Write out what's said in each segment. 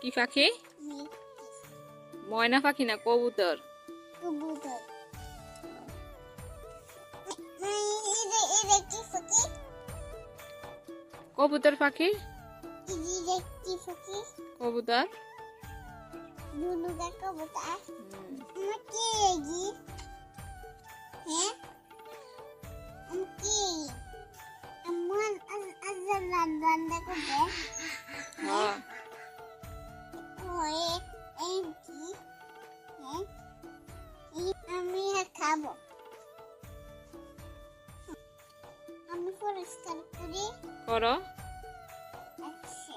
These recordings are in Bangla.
কি পাখি? ময়না পাখি না কবুতর? কবুতর। কবুতর পাখি? কবুতর। কবুতর। কি আমি খাব। আমি পরিষ্কার করি করো। আচ্ছা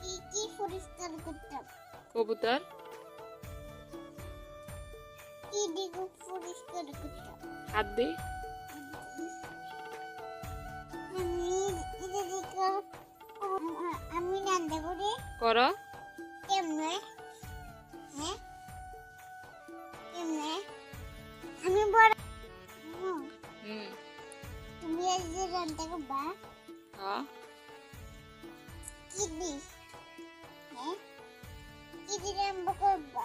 কি কি পরিষ্কার করতাম কবুতর। কি দিকে পরিষ্কার করতাম হাত দি। আমি এটা দিকে আমি রান্না করি। করো। কেমনে? আমি বড়। হুম, তুমি এই যে রান্না করবা হ্যাঁ। কি দিস? হ্যাঁ? কি দি রান্না করবা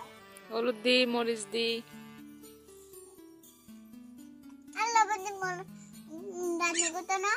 হলুদ দি মরিচ দি। আল্লাহ বন্ধু মন রান্না করতে না?